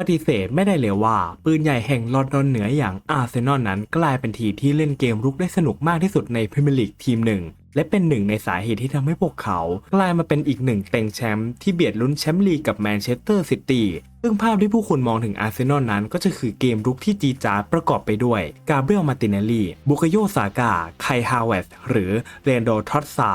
ปฏิเสธไม่ได้เลยว่า ปืนใหญ่แห่งลอนดอนเหนืออย่างอาร์เซนอลนั้นกลายเป็นทีมที่เล่นเกมรุกได้สนุกมากที่สุดในพรีเมียร์ลีกทีมหนึ่ง และเป็นหนึ่งในสาเหตุที่ทำให้พวกเขา กลายมาเป็นอีกหนึ่งเต็งแชมป์ที่เบียดลุ้นแชมป์ลีกกับแมนเชสเตอร์ซิตี้ซึ่งภาพที่ผู้คนมองถึงอาร์เซนอลนั้นก็จะคือเกมรุกที่จีจาดประกอบไปด้วยกาเบรียลมาติเนลลีบุคโยซากาไคฮาวเวสหรือเรนโดทรอตซา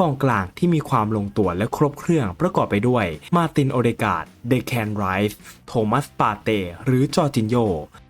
กองกลางที่มีความลงตัวและครบเครื่องประกอบไปด้วย มาตินโอเดกาดเดแคนไรส์โทมัสปาเต หรือจอร์จินโย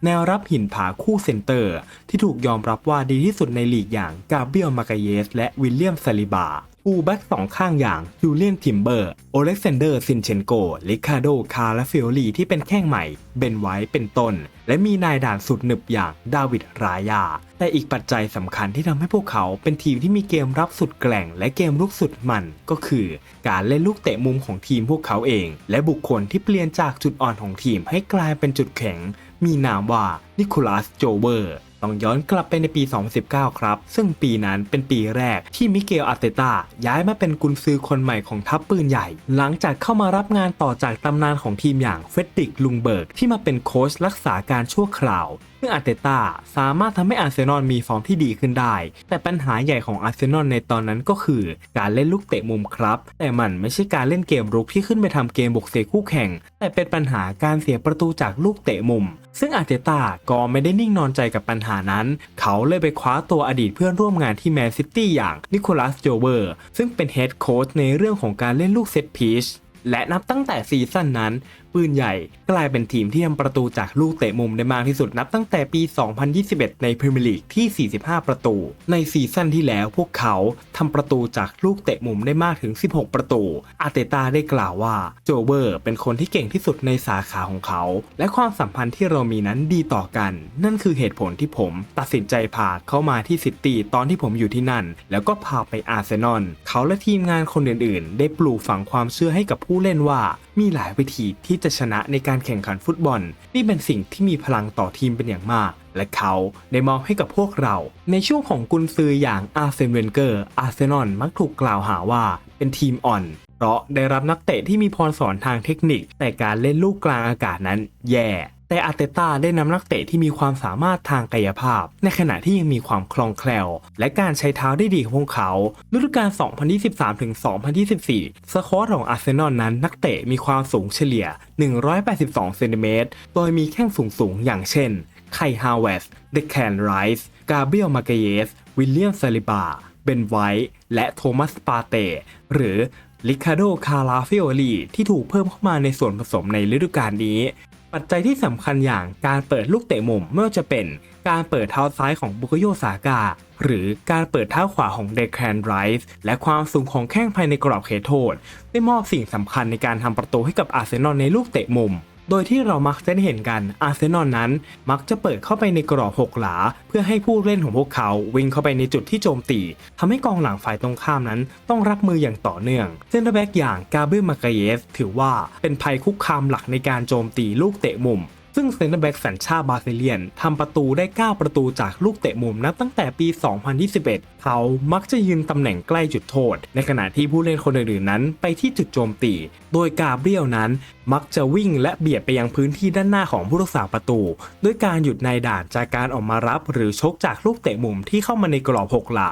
แนวรับหินผาคู่เซนเตอร์ ที่ถูกยอมรับว่าดีที่สุดในลีกอย่างกาเบรียลมากาเยส และวิลเลียมซาลิบา ฟูลแบ็กสองข้างอย่างยูเลียนทิมเบอร์ โอเล็กซานเดอร์ซินเชนโกลิคาโดคาราฟิโอลีที่เป็นแข้งใหม่ เบนไว้เป็นต้น และมีนายด่านสุดหนึบอย่างดาวิดรายา แต่อีกปัจจัยสำคัญที่ทำให้พวกเขาเป็นทีมที่มีเกมรับสุดแกร่ง และเกมลุกสุดมันก็คือ การเล่นลูกเตะมุมของทีมพวกเขาเอง และบุคคลที่เปลี่ยนจากจุดอ่อนของทีมให้กลายเป็นจุดแข็ง มีนามว่านิโคลัสโจเวอร์ ต้องย้อนกลับไปในปี 2019 ครับ ซึ่งปีนั้นเป็นปีแรกที่มิเกลอาร์เตตาย้ายมาเป็นกุนซือคนใหม่ของทัพปืนใหญ่ หลังจากเข้ามารับงานต่อจากตำนานของทีมอย่างเฟดดิกลุงเบิร์กที่มาเป็นโค้ชรักษาการชั่วคราว ซึ่งอาร์เตต้าสามารถทำให้อาร์เซนอลมีฟอร์มที่ดีขึ้นได้ แต่ปัญหาใหญ่ของอาร์เซนอลในตอนนั้นก็คือการเล่นลูกเตะมุมครับ แต่มันไม่ใช่การเล่นเกมรุกที่ขึ้นไปทำเกมบุกเสกคู่แข่ง แต่เป็นปัญหาการเสียประตูจากลูกเตะมุม ซึ่งอาร์เตต้าก็ไม่ได้นิ่งนอนใจกับปัญหานั้น เขาเลยไปคว้าตัวอดีตเพื่อนร่วมงานที่แมนซิตี้อย่างนิโคลัสโจเวอร์ซึ่งเป็นเฮดโค้ชในเรื่องของการเล่นลูกเซตพีชและนับตั้งแต่ซีซั่นนั้น ปืนใหญ่ กลายเป็นทีมที่ทำประตูจากลูกเตะมุมได้มากที่สุดนับตั้งแต่ปี 2021 ในพรีเมียร์ลีกที่ 45 ประตู ในซีซั่นที่แล้วพวกเขาทำประตูจากลูกเตะมุมได้มากถึง 16 ประตู อาเตตาได้กล่าวว่าโจเวอร์เป็นคนที่เก่งที่สุดในสาขาของเขา และความสัมพันธ์ที่เรามีนั้นดีต่อกัน นั่นคือเหตุผลที่ผมตัดสินใจพาเขามาที่ซิตี้ตอนที่ผมอยู่ที่นั่น แล้วก็พาไปอาร์เซนอลเขาและทีมงานคนอื่นๆ ได้ปลูกฝังความเชื่อให้กับผู้เล่นว่า มีหลายวิธีที่จะชนะในการแข่งขันฟุตบอล นี่เป็นสิ่งที่มีพลังต่อทีมเป็นอย่างมาก และเขาได้มอบให้กับพวกเรา ในช่วงของกุนซืออย่างอาร์เซนเวนเกอร์ อาร์เซนอลมักถูกกล่าวหาว่าเป็นทีมอ่อน เพราะได้รับนักเตะที่มีพรสอนทางเทคนิค แต่การเล่นลูกกลางอากาศนั้นแย่ แต่อาร์เตต้าได้นำนักเตะที่มีความสามารถทางกายภาพ ในขณะที่ยังมีความคล่องแคล่ว และการใช้เท้าได้ดีของพวกเขาฤดูกาล 2023-2024สควอตของอาร์เซนอลนั้นนักเตะมีความสูงเฉลี่ย 182 เซนติเมตร โดยมีแข้งสูงๆ อย่างเช่น ไคฮาวเวสเดคแคนไรส์กาเบียลมาเกเยส วิลเลียมซาลิบา เบนไวท์ และโทมัสปาเต หรือลิคาโด คาราฟิโอลีที่ถูกเพิ่มเข้ามาในส่วนผสมในฤดูกาลนี้ ปัจจัยที่สำคัญอย่างการเปิดลูกเตะมุมไม่ว่าจะเป็นการเปิดเท้าซ้ายของบุคโยสากา หรือการเปิดเท้าขวาของเดคแคนไรส์และความสูงของแข้งภายในกรอบเขตโทษ ได้มอบสิ่งสำคัญในการทำประตูให้กับอาร์เซนอลในลูกเตะมุม โดยที่เรามักจะได้เห็นกันอาร์เซนอลนั้น มักจะเปิดเข้าไปในกรอบหกหลา เพื่อให้ผู้เล่นของพวกเขาวิ่งเข้าไปในจุดที่โจมตีทำให้กองหลังฝ่ายตรงข้ามนั้น ต้องรับมืออย่างต่อเนื่องเซนเตอร์แบ็กอย่างกาเบรียลมาเกเยสถือว่าเป็นภัยคุกคามหลักในการโจมตีลูกเตะมุม ซึ่งเซนเตอร์แบ็กสัญชาติบราซิเลียนทำประตูได้ 9 ประตูจากลูกเตะมุมนับตั้งแต่ปี 2021 เขามักจะยืนตำแหน่งใกล้จุดโทษ ในขณะที่ผู้เล่นคนอื่นๆนั้นไปที่จุดโจมตี โดยกาเบรียลนั้นมักจะวิ่งและเบียดไปยังพื้นที่ด้านหน้าของผู้รักษาประตู ด้วยการหยุดในด่านจากการออกมารับ หรือชกจากลูกเตะมุมที่เข้ามาในกรอบหกหลา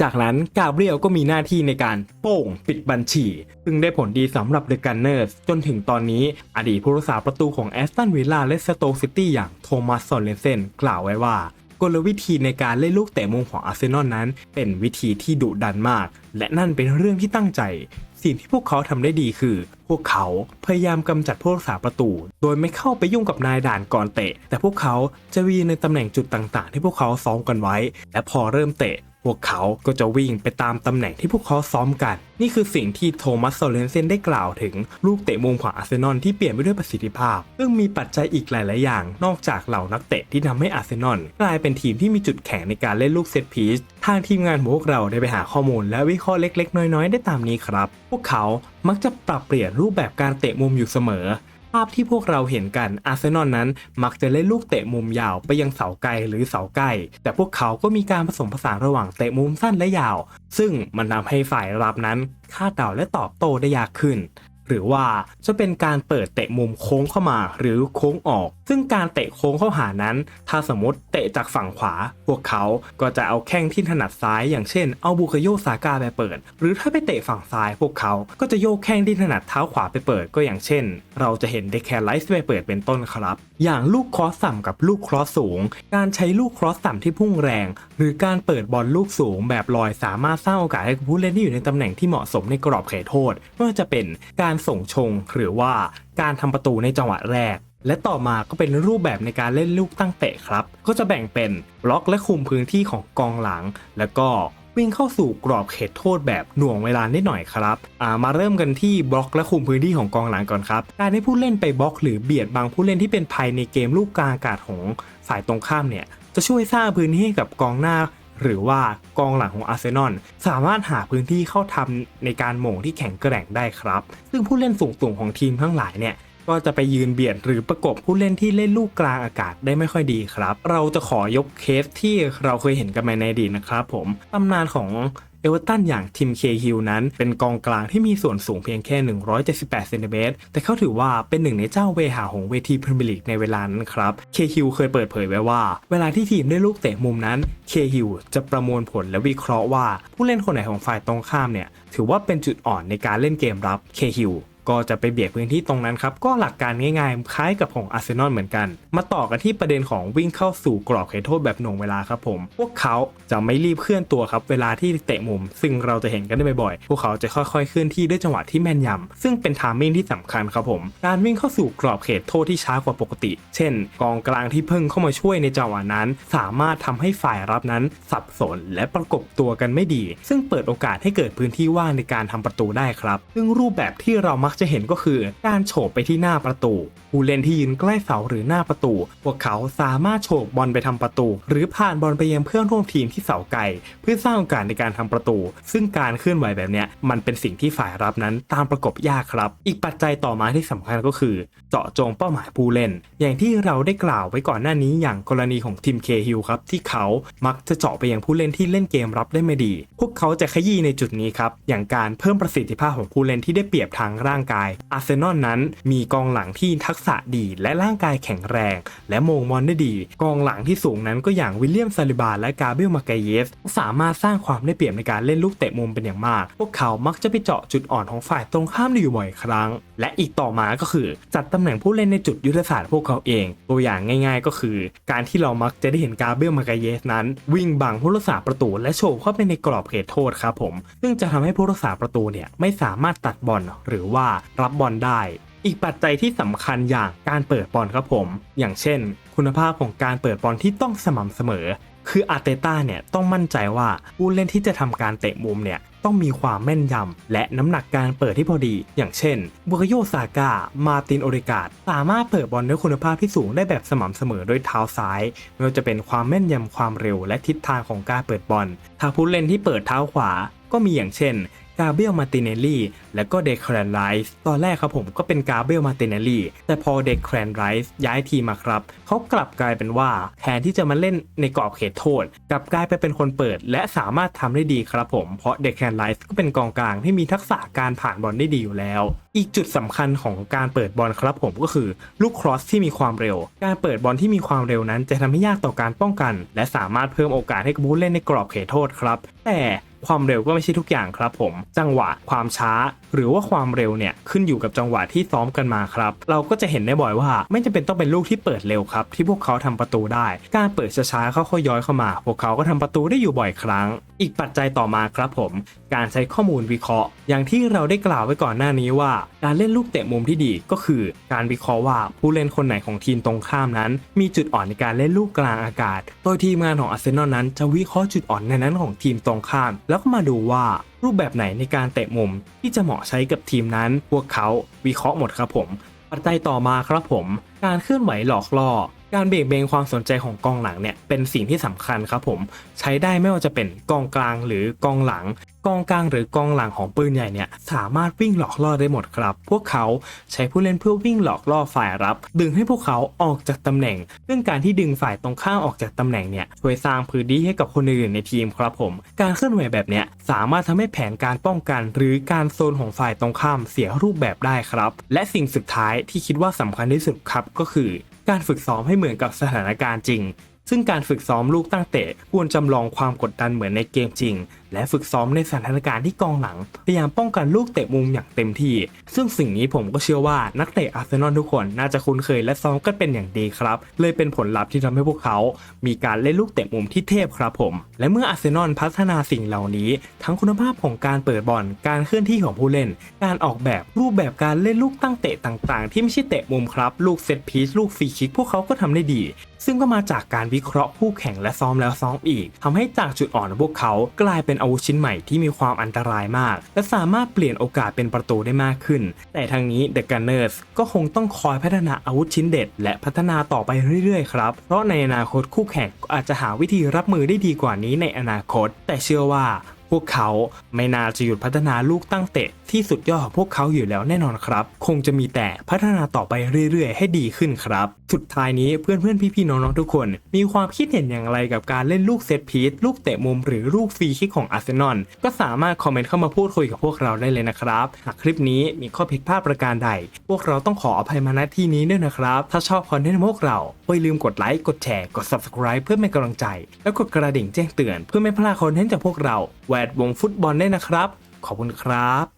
จากนั้นกาเบรียลก็มีหน้าที่ในการโป้งปิดบัญชี ซึ่งได้ผลดีสำหรับเดอะกันเนอร์สจนถึงตอนนี้อดีตผู้รักษาประตูของแอสตันวิลล่าและสโตกซิตี้อย่างโทมัสซอนเลนเซนกล่าวไว้ว่ากลวิธีในการเล่นลูกเตะมุมของอาร์เซนอลนั้น เป็นวิธีที่ดุดันมาก และนั่นเป็นเรื่องที่ตั้งใจ สิ่งที่พวกเขาทำได้ดีคือ พวกเขาพยายามกำจัดผู้รักษาประตู โดยไม่เข้าไปยุ่งกับนายด่านก่อนเตะ แต่พวกเขาจะวีในตำแหน่งจุดต่างๆ ที่พวกเขาซ้อมกันไว้ และพอเริ่มเตะ พวกเขาก็จะวิ่งไปตามตำแหน่งที่พวกเขาซ้อมกัน นี่คือสิ่งที่โทมัสโซเลนเซนได้กล่าวถึงลูกเตะมุมของอาร์เซนอลที่เปลี่ยนไปด้วยประสิทธิภาพ ซึ่งมีปัจจัยอีกหลาย ๆ อย่าง นอกจากเหล่านักเตะที่ทำให้อาร์เซนอลกลายเป็นทีมที่มีจุดแข็งในการเล่นลูกเซตพีซทางทีมงานของพวกเราได้ไปหาข้อมูลและวิเคราะห์เล็ก ๆ น้อย ๆ ได้ตามนี้ครับ พวกเขามักจะปรับเปลี่ยนรูปแบบการเตะมุมอยู่เสมอ ภาพที่พวกเราเห็นกันอาร์เซนอลนั้นมักจะเล่นลูกเตะมุมยาวไปยังเสาไกลหรือเสาใกล้ แต่พวกเขาก็มีการผสมผสานระหว่างเตะมุมสั้นและยาว ซึ่งมันทำให้ฝ่ายรับนั้นคาดเดาและตอบโต้ได้ยากขึ้น หรือว่าจะเป็นการเปิดเตะมุมโค้งเข้ามาหรือโค้งออก ซึ่งการเตะโค้งเข้าหานั้น ถ้าสมมติเตะจากฝั่งขวา พวกเขาก็จะเอาแข้งที่ถนัดซ้ายอย่างเช่นเอาบุคโยซาก้าไปเปิด หรือถ้าไปเตะฝั่งซ้าย พวกเขาก็จะโยกแข้งที่ถนัดเท้าขวาไปเปิดก็อย่างเช่น เราจะเห็นเดคแคร์ไลท์ไปเปิดเป็นต้นครับอย่างลูกครอสต่ำกับลูกครอสสูง การใช้ลูกครอสต่ำที่พุ่งแรง หรือการเปิดบอลลูกสูงแบบลอยสามารถสร้างโอกาสให้ผู้เล่นที่อยู่ในตำแหน่งที่เหมาะสมในกรอบเขตโทษไม่ว่าจะเป็นการส่งชงหรือว่าการทำประตูในจังหวะแรก และต่อมาก็เป็นรูปแบบในการเล่นลูกตั้งเตะครับ ก็จะแบ่งเป็นบล็อกและคุมพื้นที่ของกองหลัง แล้วก็ วิ่งเข้าสู่กรอบเขตโทษแบบหน่วงเวลานิดหน่อยครับอ่ามาเริ่มกันที่บล็อกและคุมพื้นที่ของกองหลังก่อนครับการให้ผู้เล่นไปบล็อก หรือเบียดบังผู้เล่นที่เป็นภัยในเกมลูกกลางอากาศของฝ่ายตรงข้ามเนี่ยจะช่วยสร้างพื้นที่ให้กับกองหน้าหรือว่ากองหลังของอาร์เซนอลสามารถหาพื้นที่เข้าทำในการโหม่งที่แข็งแกร่งได้ครับ ซึ่งผู้เล่นสูงๆของทีมทั้งหลายเนี่ย ก็จะไปยืนเบียดหรือประกบผู้เล่นที่เล่นลูกกลางอากาศได้ไม่ค่อยดีครับ เราจะขอยกเคสที่เราเคยเห็นกันมาในอดีตนะครับผมตำนานของเอเวอร์ตันอย่างทิมเคฮิลนั้น เป็นกองกลางที่มีส่วนสูงเพียงแค่ 178เซนติเมตรแต่เขาถือว่าเป็นหนึ่งในเจ้าเวหาของเวทีพรีเมียร์ลีกในเวลานั้นครับเคฮิลเคยเปิดเผยไว้ว่า เวลาที่ทีมได้ลูกเตะมุมนั้นเคฮิลจะประมวลผลและวิเคราะห์ว่า ผู้เล่นคนไหนของฝ่ายตรงข้ามเนี่ย ถือว่าเป็นจุดอ่อนในการเล่นเกมรับเคฮิล ก็จะไปเบียดพื้นที่ตรงนั้นครับ ก็หลักการง่ายๆ คล้ายกับของอาร์เซนอลเหมือนกัน มาต่อกันที่ประเด็นของวิ่งเข้าสู่กรอบเขตโทษแบบหน่วงเวลาครับผม พวกเขาจะไม่รีบเคลื่อนตัวครับเวลาที่เตะมุม ซึ่งเราจะเห็นกันได้บ่อยๆ พวกเขาจะค่อยๆเคลื่อนที่ด้วยจังหวะที่แม่นยำซึ่งเป็นทามมิ่งที่สำคัญครับผม การวิ่งเข้าสู่กรอบเขตโทษที่ช้ากว่าปกติ เช่น กองกลางที่เพิ่งเข้ามาช่วยในจังหวะนั้น สามารถทำให้ฝ่ายรับนั้นสับสนและประกบตัวกันไม่ดี ซึ่งเปิดโอกาสให้เกิดพื้นที่ว่างในการทำประตูได้ครับ ซึ่งรูปแบบที่เรามักจะเห็นก็คือการโฉบไปที่หน้าประตู ผู้เล่นที่ยืนใกล้เสาหรือหน้าประตู พวกเขาสามารถโฉบบอลไปทำประตู หรือผ่านบอลไปยังเพื่อนร่วมทีมที่เสาไกลเพื่อสร้างโอกาสในการทำประตู ซึ่งการเคลื่อนไหวแบบนี้มันเป็นสิ่งที่ฝ่ายรับนั้นตามประกบยากครับ อีกปัจจัยต่อมาที่สำคัญก็คือ เจาะจงเป้าหมายผู้เล่น อย่างที่เราได้กล่าวไว้ก่อนหน้านี้อย่างกรณีของทีมเคฮิลครับที่เขามักจะเจาะไปยังผู้เล่นที่เล่นเกมรับได้ไม่ดี พวกเขาจะขยี้ในจุดนี้ครับอย่างการเพิ่มประสิทธิภาพของผู้เล่นที่ได้เปรียบทางร่างกาย อาร์เซนอลนั้นมีกองหลังที่ทักษะดีและร่างกายแข็งแรง และโมงบอลได้ดี กองหลังที่สูงนั้นก็อย่างวิลเลียมซาลิบาและกาเบรียลมาเกเยส สามารถสร้างความได้เปรียบในการเล่นลูกเตะมุมเป็นอย่างมาก พวกเขามักจะไปเจาะจุดอ่อนของฝ่ายตรงข้ามได้อยู่บ่อยครั้ง และอีกต่อมาก็คือ จัดตำแหน่งผู้เล่นในจุดยุทธศาสตร์พวกเขาเอง ตัวอย่างง่าย ๆ ก็คือ การที่เรามักจะได้เห็นกาเบรียลมาเกเยสนั้น วิ่งบังผู้รักษาประตูและโฉบเข้าไปในกรอบเขตโทษครับผม ซึ่งจะทำให้ผู้รักษาประตูเนี่ยไม่สามารถตัดบอลหรือว่ารับบอลได้ อีกปัจจัยที่สำคัญอย่างการเปิดบอลครับผม อย่างเช่น คุณภาพของการเปิดบอลที่ต้องสม่ำเสมอ คืออาร์เตต้าเนี่ยต้องมั่นใจว่าผู้เล่นที่จะทำการเตะมุมเนี่ยต้องมีความแม่นยำและน้ำหนักการเปิดที่พอดี อย่างเช่นบุคโยซาก้ามาตินโอริกาดสามารถเปิดบอลด้วยคุณภาพที่สูงได้แบบสม่ำเสมอด้วยเท้าซ้ายไม่ว่าจะเป็นความแม่นยำความเร็ว และทิศทางของการเปิดบอลถ้าผู้เล่นที่เปิดเท้าขวาก็มีอย่างเช่น กาเบรียลมาติเนลลี่และก็เดคแครนไรส์ตอนแรกครับผมก็เป็นกาเบรียลมาติเนลลี่แต่พอเดคแครนไรส์ย้ายทีมมาครับเขากลับกลายเป็นว่าแทนที่จะมาเล่นในกรอบเขตโทษ กลับกลายไปเป็นคนเปิด และสามารถทำได้ดีครับผมเพราะเดคแครนไรส์ก็เป็นกองกลางที่มีทักษะการผ่านบอลได้ดีอยู่แล้ว อีกจุดสำคัญของการเปิดบอลครับผมก็คือลูกครอสที่มีความเร็ว การเปิดบอลที่มีความเร็วนั้น จะทำให้ยากต่อการป้องกัน และสามารถเพิ่มโอกาสให้กับผู้เล่นในกรอบเขตโทษครับ แต่ ความเร็วก็ไม่ใช่ทุกอย่างครับผม จังหวะความช้า หรือว่าความเร็วเนี่ยขึ้นอยู่กับจังหวะที่ซ้อมกันมาครับ เราก็จะเห็นได้บ่อยว่า ไม่จำเป็นต้องเป็นลูกที่เปิดเร็วครับ ที่พวกเขาทำประตูได้ การเปิดช้าๆเขาค่อยย้อยเข้ามา พวกเขาก็ทำประตูได้อยู่บ่อยครั้ง อีกปัจจัยต่อมาครับผม การใช้ข้อมูลวิเคราะห์ อย่างที่เราได้กล่าวไว้ก่อนหน้านี้ว่า การเล่นลูกเตะมุมที่ดีก็คือ การวิเคราะห์ว่าผู้เล่นคนไหนของทีมตรงข้ามนั้น มีจุดอ่อนในการเล่นลูกกลางอากาศ โดยทีมงานของอาร์เซนอลนั้นจะวิเคราะห์จุดอ่อนในนั้นของทีมตรงข้าม แล้วก็มาดูว่ารูปแบบไหนในการเตะมุมที่จะเหมาะใช้กับทีมนั้น พวกเขาวิเคราะห์หมดครับผม ปัจจัยต่อมาครับผม การเคลื่อนไหวหลอกล่อ การเบี่ยงเบนความสนใจของกองหลังเนี่ยเป็นสิ่งที่สำคัญครับผมใช้ได้ไม่ว่าจะเป็นกองกลางหรือกองหลัง กองกลางหรือกองหลังของปืนใหญ่เนี่ยสามารถวิ่งหลอกล่อได้หมดครับ พวกเขาใช้ผู้เล่นเพื่อวิ่งหลอกล่อฝ่ายรับ ดึงให้พวกเขาออกจากตำแหน่ง เรื่องการที่ดึงฝ่ายตรงข้ามออกจากตำแหน่งเนี่ยช่วยสร้างพื้นที่ให้กับคนอื่นในทีมครับผม การเคลื่อนไหวแบบเนี้ยสามารถทำให้แผนการป้องกัน หรือการโซนของฝ่ายตรงข้ามเสียรูปแบบได้ครับ และสิ่งสุดท้ายที่คิดว่าสำคัญที่สุดครับก็คือ การฝึกซ้อมให้เหมือนกับสถานการณ์จริง ซึ่งการฝึกซ้อมลูกตั้งเตะควรจำลองความกดดันเหมือนในเกมจริง และฝึกซ้อมในสถานการณ์ที่กองหลัง พยายามป้องกันลูกเตะมุมอย่างเต็มที่ ซึ่งสิ่งนี้ผมก็เชื่อว่านักเตะอาร์เซนอลทุกคนน่าจะคุ้นเคยและซ้อมกันเป็นอย่างดีครับ เลยเป็นผลลัพธ์ที่ทำให้พวกเขา มีการเล่นลูกเตะมุมที่เทพครับผม และเมื่ออาร์เซนอลพัฒนาสิ่งเหล่านี้ ทั้งคุณภาพของการเปิดบอลการเคลื่อนที่ของผู้เล่น การออกแบบรูปแบบการเล่นลูกตั้งเตะต่างๆ ที่ไม่ใช่เตะมุมครับ ลูกเซตพีชลูกฟรีคิกพวกเขาก็ทำได้ดี ซึ่งก็มาจากการวิเคราะห์คู่แข่งและซ้อมแล้วซ้อมอีกทำให้จากจุดอ่อนของพวกเขากลายเป็นอาวุธชิ้นใหม่ที่มีความอันตรายมาก และสามารถเปลี่ยนโอกาสเป็นประตูได้มากขึ้น แต่ทางนี้ The Gunners ก็คงต้องคอยพัฒนาอาวุธชิ้นเด็ด และพัฒนาต่อไปเรื่อยๆครับ เพราะในอนาคตคู่แข่งก็อาจจะหาวิธีรับมือได้ดีกว่านี้ในอนาคต แต่เชื่อว่าพวกเขาไม่น่าจะหยุดพัฒนาลูกตั้งเตะที่สุดยอดของพวกเขาอยู่แล้วแน่นอนครับ คงจะมีแต่พัฒนาต่อไปเรื่อยๆ ให้ดีขึ้นครับสุดท้ายนี้เพื่อนๆพี่ๆน้องๆทุกคน มีความคิดเห็นอย่างไรกับการเล่นลูกเซตพีซลูกเตะมุมหรือลูกฟรีคิกของอาร์เซนอลก็สามารถคอมเมนต์เข้ามาพูดคุยกับพวกเราได้เลยนะครับ หากคลิปนี้มีข้อผิดพลาดประการใด พวกเราต้องขออภัยมาณที่นี้ด้วยนะครับ ถ้าชอบคอนเทนต์พวกเราอย่าลืมกดไลค์กดแชร์กด subscribe เพื่อเป็นกำลังใจ และกดกระดิ่งแจ้งเตือนเพื่อไม่พลาดคอนเทนต์จากพวกเราแวดวงฟุตบอลได้นะครับ ขอบคุณครับ